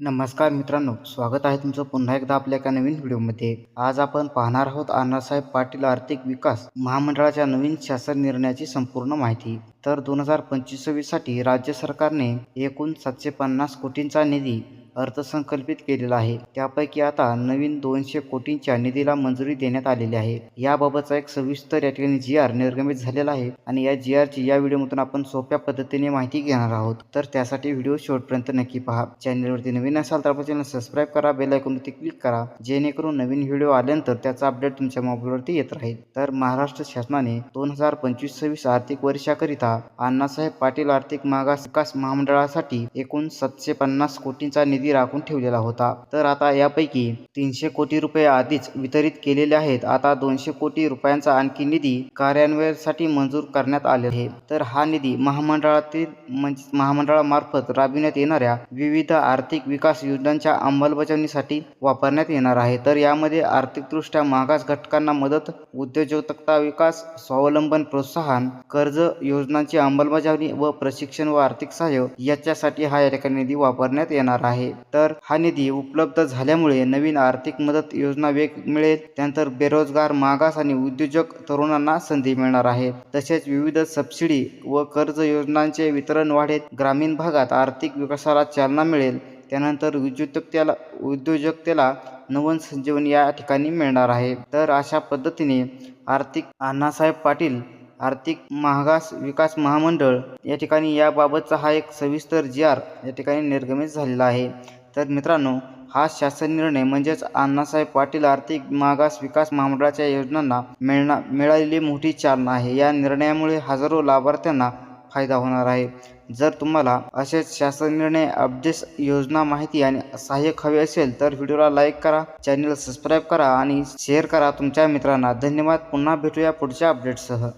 नमस्कार मित्रांनो स्वागत आहे तुमचं पुन्हा एकदा आपल्या एका नवीन व्हिडिओमध्ये. आज आपण पाहणार आहोत अण्णासाहेब पाटील आर्थिक विकास महामंडळाच्या नवीन शासन निर्णयाची संपूर्ण माहिती. तर दोन हजार पंचवीससाठी राज्य सरकारने एकूण सातशे पन्नास कोटींचा निधी अर्थसंकल्पित केलेला आहे. त्यापैकी आता नवीन दोनशे कोटींच्या निधीला मंजुरी देण्यात आलेली आहे. याबाबतचा एक सविस्तर या ठिकाणी जी आर निर्गमित झालेला आहे आणि या जी आरची या व्हिडिओमधून आपण सोप्या पद्धतीने माहिती घेणार आहोत. तर त्यासाठी व्हिडिओ शेवटपर्यंत नक्की पहा. चॅनलवरती नवीन असाल तर आपण चॅनल सबस्क्राईब करा बेल आयकॉनवरती क्लिक करा जेणेकरून नवीन व्हिडिओ आल्यानंतर त्याचा अपडेट तुमच्या मोबाईलवरती येत राहील. तर महाराष्ट्र शासनाने दोन हजार पंचवीस सव्वीस आर्थिक वर्षाकरिता अण्णासाहेब पाटील आर्थिक मागास विकास महामंडळासाठी एकूण सातशे पन्नास कोटींचा निधी राखून ठेवलेला होता. तर आता यापैकी तीनशे कोटी रुपये आधीच वितरित केलेले आहेत. आता दोनशे कोटी रुपयांचा आणखी निधी कार्यान्वयनासाठी मंजूर करण्यात आले आहे. तर हा निधी महामंडळातील म्हणजे महामंडळामार्फत राबविण्यात येणाऱ्या विविध आर्थिक विकास योजनांच्या अंमलबजावणीसाठी वापरण्यात येणार आहे. तर यामध्ये आर्थिकदृष्ट्या मागास घटकांना मदत उद्योजकता विकास स्वावलंबन प्रोत्साहन कर्ज योजनांची अंमलबजावणी व प्रशिक्षण व आर्थिक सहाय्य याच्यासाठी हा या ठिकाणी निधी वापरण्यात येणार आहे. तर हा निधी उपलब्ध झाल्यामुळे नवीन आर्थिक मदत योजना वेग मिळेल. त्यानंतर बेरोजगार मागास आणि उद्योजक तरुणांना संधी मिळणार आहे. तसेच विविध सबसिडी व कर्ज योजनांचे वितरण वाढेल. ग्रामीण भागात आर्थिक विकासाला चालना मिळेल. त्यानंतर उद्योजकतेला उद्योजकतेला नवन संजीवनी या ठिकाणी मिळणार आहे. तर अशा पद्धतीने आर्थिक अण्णासाहेब पाटील आर्थिक मागास विकास महामंडळ या ठिकाणी याबाबतचा हा एक सविस्तर जी आर या ठिकाणी निर्गमित झालेला आहे. तर मित्रांनो हा शासन निर्णय म्हणजेच अण्णासाहेब पाटील आर्थिक मागास विकास महामंडळाच्या योजनांना मिळणा मिळालेली मोठी चालना आहे. या निर्णयामुळे हजारो लाभार्थ्यांना फायदा होणार आहे. जर तुम्हाला असेच शासन निर्णय अपडेट्स योजना माहिती आणि सहाय्यक हवे असेल तर व्हिडिओला लाईक करा चॅनल सबस्क्राईब करा आणि शेअर करा. तुमच्या मित्रांना धन्यवाद. पुन्हा भेटूया पुढच्या अपडेटसह